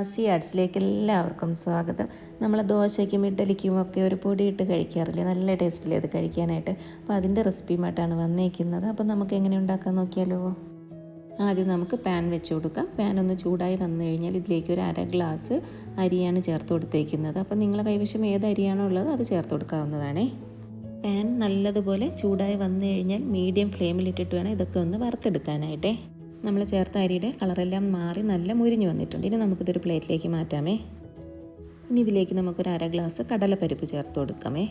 ആസി ആർട്സിലേക്ക് എല്ലാവർക്കും സ്വാഗതം. നമ്മൾ ദോശയ്ക്കും ഇഡ്ഡലിക്കും ഒക്കെ ഒരു പൊടിയിട്ട് കഴിക്കാറില്ലേ? നല്ല ടേസ്റ്റിൽ അത് കഴിക്കാനായിട്ട്? അപ്പോൾ അതിന്റെ റെസിപ്പിയുമായിട്ടാണ് വന്നേക്കുന്നത്. അപ്പോൾ നമുക്ക് എങ്ങനെ ഉണ്ടാക്കാൻ നോക്കിയാലോ? ആദ്യം നമുക്ക് പാൻ വെച്ച് കൊടുക്കാം. പാൻ ഒന്ന് ചൂടായി വന്നു കഴിഞ്ഞാൽ ഇതിലേക്ക് ഒരു അര ഗ്ലാസ് അരിയാണ് ചേർത്ത് കൊടുത്തേക്കുന്നത്. അപ്പോൾ നിങ്ങളെ കൈവശം ഏത് അരിയാണോ ഉള്ളത് അത് ചേർത്ത് കൊടുക്കാവുന്നതാണേ. പാൻ നല്ലതുപോലെ ചൂടായി വന്നു കഴിഞ്ഞാൽ മീഡിയം ഫ്ലെയിമിലിട്ടിട്ട് വേണം ഇതൊക്കെ ഒന്ന് വറുത്തെടുക്കാനായിട്ടേ. നമ്മൾ ചേർത്ത അരിയുടെ കളറെല്ലാം മാറി നല്ല മുരിഞ്ഞു വന്നിട്ടുണ്ട്. ഇനി നമുക്കിതൊരു പ്ലേറ്റിലേക്ക് മാറ്റാമേ. ഇനി ഇതിലേക്ക് നമുക്കൊരു അര ഗ്ലാസ് കടലപ്പരിപ്പ് ചേർത്ത് കൊടുക്കാമേ.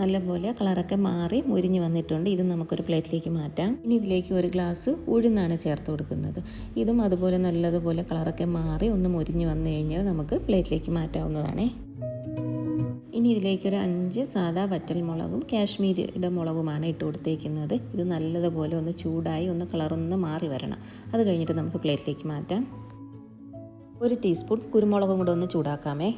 നല്ലപോലെ കളറൊക്കെ മാറി മുരിഞ്ഞു വന്നിട്ടുണ്ട്. ഇത് നമുക്കൊരു പ്ലേറ്റിലേക്ക് മാറ്റാം. ഇനി ഇതിലേക്ക് ഒരു ഗ്ലാസ് ഉഴുന്നാണ് ചേർത്ത് കൊടുക്കുന്നത്. ഇതും അതുപോലെ നല്ലതുപോലെ കളറൊക്കെ മാറി ഒന്ന് മുരിഞ്ഞു വന്നു കഴിഞ്ഞാൽ നമുക്ക് പ്ലേറ്റിലേക്ക് മാറ്റാവുന്നതാണേ. ഇനി ഇതിലേക്ക് ഒരു അഞ്ച് സാധാ വറ്റൽ മുളകും കാശ്മീരിയുടെ മുളകുമാണ് ഇട്ട് കൊടുത്തേക്കുന്നത്. ഇത് നല്ലതുപോലെ ഒന്ന് ചൂടായി ഒന്ന് കളറൊന്ന് മാറി വരണം. അത് കഴിഞ്ഞിട്ട് നമുക്ക് പ്ലേറ്റിലേക്ക് മാറ്റാം. ഒരു ടീസ്പൂൺ കുരുമുളകും കൂടെ ഒന്ന് ചൂടാക്കാമേ.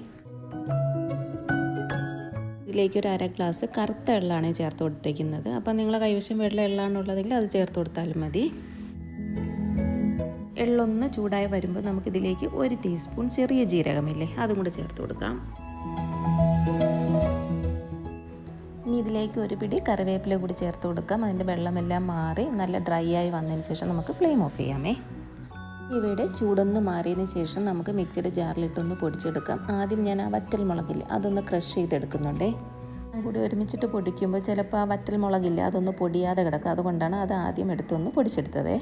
ഇതിലേക്ക് ഒരു അര ഗ്ലാസ് കറുത്ത എള്ളാണ് ചേർത്ത് കൊടുത്തേക്കുന്നത്. അപ്പം നിങ്ങളെ കൈവശം വെള്ള എള്ളാണുള്ളതെങ്കിൽ അത് ചേർത്ത് കൊടുത്താലും മതി. എള്ളൊന്ന് ചൂടായി വരുമ്പോൾ നമുക്കിതിലേക്ക് ഒരു ടീസ്പൂൺ ചെറിയ ജീരകമില്ലേ അതും കൂടെ ചേർത്ത് കൊടുക്കാം. ഇതിലേക്ക് ഒരു പിടി കറിവേപ്പില കൂടി ചേർത്ത് കൊടുക്കാം. അതിന്റെ വെള്ളമെല്ലാം മാറി നല്ല ഡ്രൈ ആയി വന്നതിന് ശേഷം നമുക്ക് ഫ്ലെയിം ഓഫ് ചെയ്യാമേ. ഇവയുടെ ചൂടൊന്ന് മാറിയതിന് ശേഷം നമുക്ക് മിക്സിയുടെ ജാറിലിട്ടൊന്ന് പൊടിച്ചെടുക്കാം. ആദ്യം ഞാൻ ആ വറ്റൽ മുളകില്ല അതൊന്ന് ക്രഷ് ചെയ്തെടുക്കുന്നുണ്ടേ. കൂടി ഒരുമിച്ചിട്ട് പൊടിക്കുമ്പോൾ ചിലപ്പോൾ ആ വറ്റൽ മുളകില്ല അതൊന്ന് പൊടിയാതെ കിടക്കുക അതുകൊണ്ടാണ് അത് ആദ്യം എടുത്തൊന്ന് പൊടിച്ചെടുത്തതേ.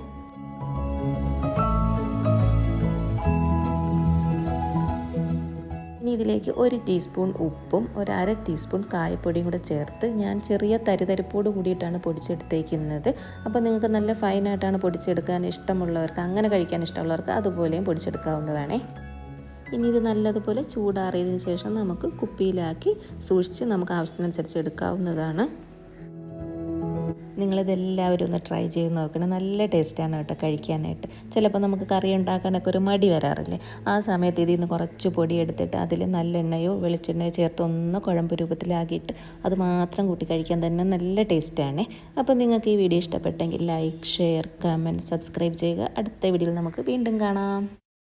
ഇനി ഇതിലേക്ക് ഒരു ടീസ്പൂൺ ഉപ്പും ഒരു അര ടീസ്പൂൺ കായപ്പൊടിയും കൂടെ ചേർത്ത് ഞാൻ ചെറിയ തരിതരിപ്പോട് കൂടിയിട്ടാണ് പൊടിച്ചെടുത്തേക്കുന്നത്. അപ്പോൾ നിങ്ങൾക്ക് നല്ല ഫൈനായിട്ടാണ് പൊടിച്ചെടുക്കാൻ ഇഷ്ടമുള്ളവർക്ക് അങ്ങനെ കഴിക്കാൻ ഇഷ്ടമുള്ളവർക്ക് അതുപോലെയും പൊടിച്ചെടുക്കാവുന്നതാണേ. ഇനി ഇത് നല്ലതുപോലെ ചൂടാറിയതിന് ശേഷം നമുക്ക് കുപ്പിയിലാക്കി സൂക്ഷിച്ച് നമുക്ക് ആവശ്യത്തിനനുസരിച്ച് എടുക്കാവുന്നതാണ്. നിങ്ങളിതെല്ലാവരും ഒന്ന് ട്രൈ ചെയ്ത് നോക്കണം. നല്ല ടേസ്റ്റാണ് കേട്ടോ കഴിക്കാനായിട്ട്. ചിലപ്പോൾ നമുക്ക് കറി ഉണ്ടാക്കാനൊക്കെ ഒരു മടി വരാറില്ലേ? ആ സമയത്ത് ഇതിൽ നിന്ന് കുറച്ച് പൊടി എടുത്തിട്ട് അതിൽ നല്ലെണ്ണയോ വെളിച്ചെണ്ണയോ ചേർത്ത് ഒന്ന് കുഴമ്പ് രൂപത്തിലാക്കിയിട്ട് അത് മാത്രം കൂട്ടി കഴിക്കാൻ തന്നെ നല്ല ടേസ്റ്റാണ് അപ്പോൾ നിങ്ങൾക്ക് ഈ വീഡിയോ ഇഷ്ടപ്പെട്ടെങ്കിൽ ലൈക്ക് ഷെയർ കമന്റ് സബ്സ്ക്രൈബ് ചെയ്യുക. അടുത്ത വീഡിയോയിൽ നമുക്ക് വീണ്ടും കാണാം.